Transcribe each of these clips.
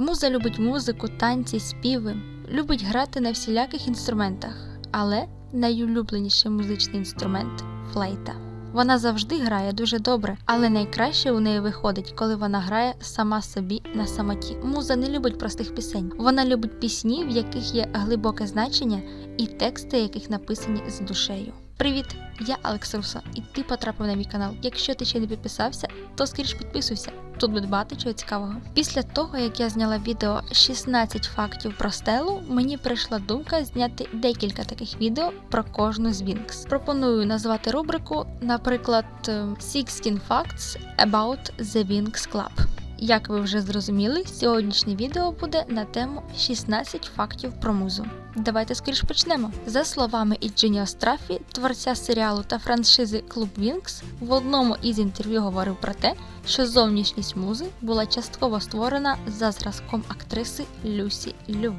Муза любить музику, танці, співи, любить грати на всіляких інструментах, але найулюбленіший музичний інструмент флейта. Вона завжди грає дуже добре, але найкраще у неї виходить, коли вона грає сама собі на самоті. Муза не любить простих пісень. Вона любить пісні, в яких є глибоке значення, і тексти, яких написані з душею. Привіт! Я Алекс Руса, і ти потрапив на мій канал. Якщо ти ще не підписався, то скоріш підписуйся. Тут буде багато чого цікавого. Після того, як я зняла відео 16 фактів про стелу, мені прийшла думка зняти декілька таких відео про кожну з Вінкс. Пропоную назвати рубрику, наприклад, е, 16 Facts about the Wings Club. Як ви вже зрозуміли, сьогоднішнє відео буде на тему 16 фактів про музу. Давайте скоріш почнемо. За словами Іджиніо Страфі, творця серіалу та франшизи Клуб Вінкс, в одному із інтерв'ю говорив про те, що зовнішність музи була частково створена за зразком актриси Люсі Лю.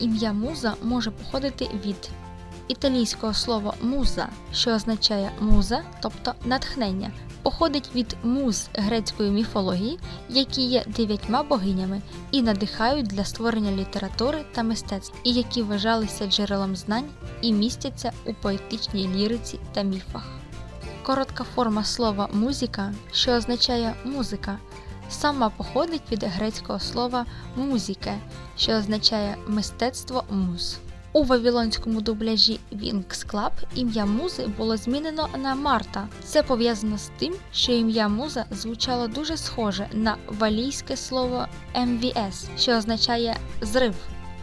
Ім'я муза може походити від італійського слова муза, що означає муза, тобто натхнення, походить від муз грецької міфології, які є дев'ятьма богинями і надихають для створення літератури та мистецтв, і які вважалися джерелом знань і містяться у поетичній ліриці та міфах. Коротка форма слова музика, що означає музика, сама походить від грецького слова музіке, що означає мистецтво муз. У вавилонському дубляжі Wings Club ім'я музи було змінено на Марта. Це пов'язано з тим, що ім'я муза звучало дуже схоже на валійське слово MVS, що означає зрив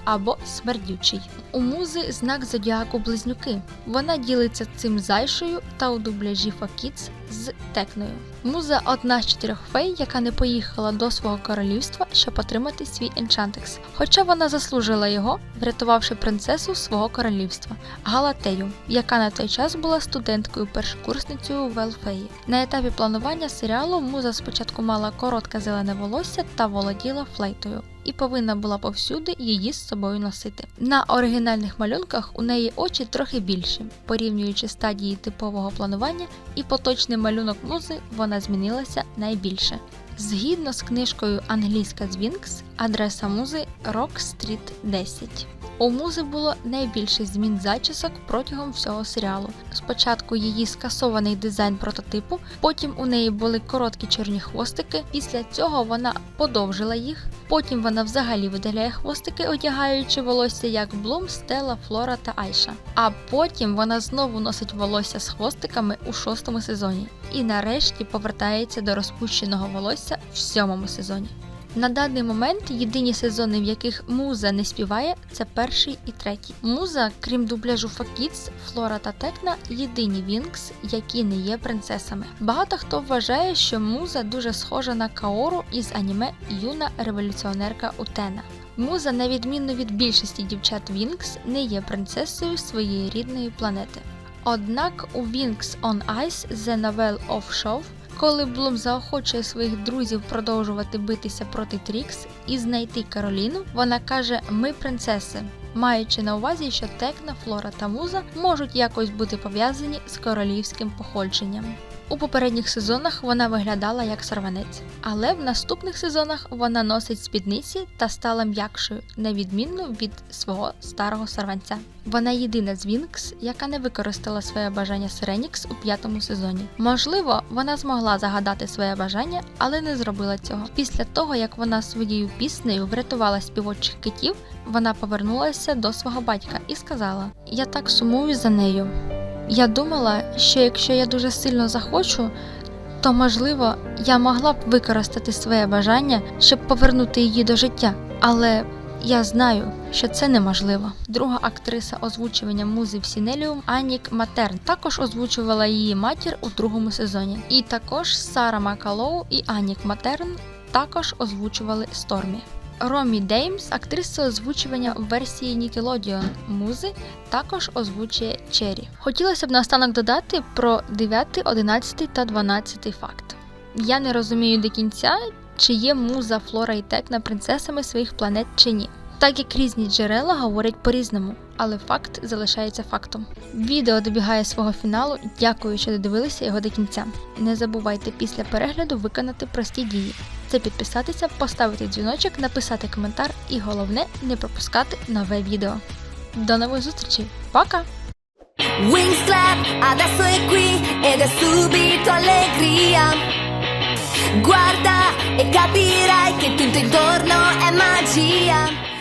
або смердючий. У музи знак зодіаку близнюки. Вона ділиться цим зайшою та у дубляжі Факіц з текною. Муза одна з чотирьох фей, яка не поїхала до свого королівства, щоб отримати свій енчантекс. Хоча вона заслужила його, врятувавши принцесу свого королівства Галатею, яка на той час була студенткою першокурсницею в Елфеї. На етапі планування серіалу муза спочатку мала коротке зелене волосся та володіла флейтою. І повинна була повсюди її з собою носити. На оригінальних малюнках у неї очі трохи більші, порівнюючи стадії типового планування і поточний малюнок музи, вона змінилася найбільше. Згідно з книжкою Англійська Звінкс, адреса музи Рок Стріт 10. У музи було найбільше змін зачісок протягом всього серіалу. Спочатку її скасований дизайн прототипу, потім у неї були короткі чорні хвостики. Після цього вона подовжила їх. Потім вона взагалі видаляє хвостики, одягаючи волосся як Блум, Стела, Флора та Айша. А потім вона знову носить волосся з хвостиками у шостому сезоні. І нарешті повертається до розпущеного волосся в сьомому сезоні. На даний момент єдині сезони, в яких муза не співає, це перший і третій. Муза, крім дубляжу Факіц, Флора та Текна, єдині Вінкс, які не є принцесами. Багато хто вважає, що муза дуже схожа на Каору із аніме Юна революціонерка Утена. Муза, на відміну від більшості дівчат Вінкс, не є принцесою своєї рідної планети. Однак у Wings on Ice The Novel of Show коли Блум заохочує своїх друзів продовжувати битися проти Трікс і знайти Кароліну, вона каже: Ми принцеси, маючи на увазі, що Текна, Флора та Муза можуть якось бути пов'язані з королівським походженням. У попередніх сезонах вона виглядала як сорванець, але в наступних сезонах вона носить спідниці та стала м'якшою, на відмінну від свого старого сорванця. Вона єдина з Вінкс, яка не використала своє бажання Сиренікс у п'ятому сезоні. Можливо, вона змогла загадати своє бажання, але не зробила цього. Після того, як вона своєю піснею врятувала співочих китів, вона повернулася до свого батька і сказала: Я так сумую за нею. Я думала, що якщо я дуже сильно захочу, то можливо я могла б використати своє бажання, щоб повернути її до життя. Але я знаю, що це неможливо. Друга актриса озвучування музи в Сінеліум Анік Матерн також озвучувала її матір у другому сезоні. І також Сара Макалоу і Анік Матерн також озвучували Стормі. Ромі Деймс, актриса озвучування в версії Nickelodeon музи, також озвучує Чері. Хотілося б наостанок додати про 9, 11 та 12 факт. Я не розумію до кінця, чи є муза Флора і Текна принцесами своїх планет чи ні. Так як різні джерела говорять по-різному, але факт залишається фактом. Відео добігає свого фіналу. Дякую, що додивилися його до кінця. Не забувайте після перегляду виконати прості дії. це підписатися, поставити дзвіночок, написати коментар і головне не пропускати нове відео. До нових зустрічей, пока! Wings clap, adesso è qui ed è subito allegria. Guarda e capirai che tutto intorno è magia.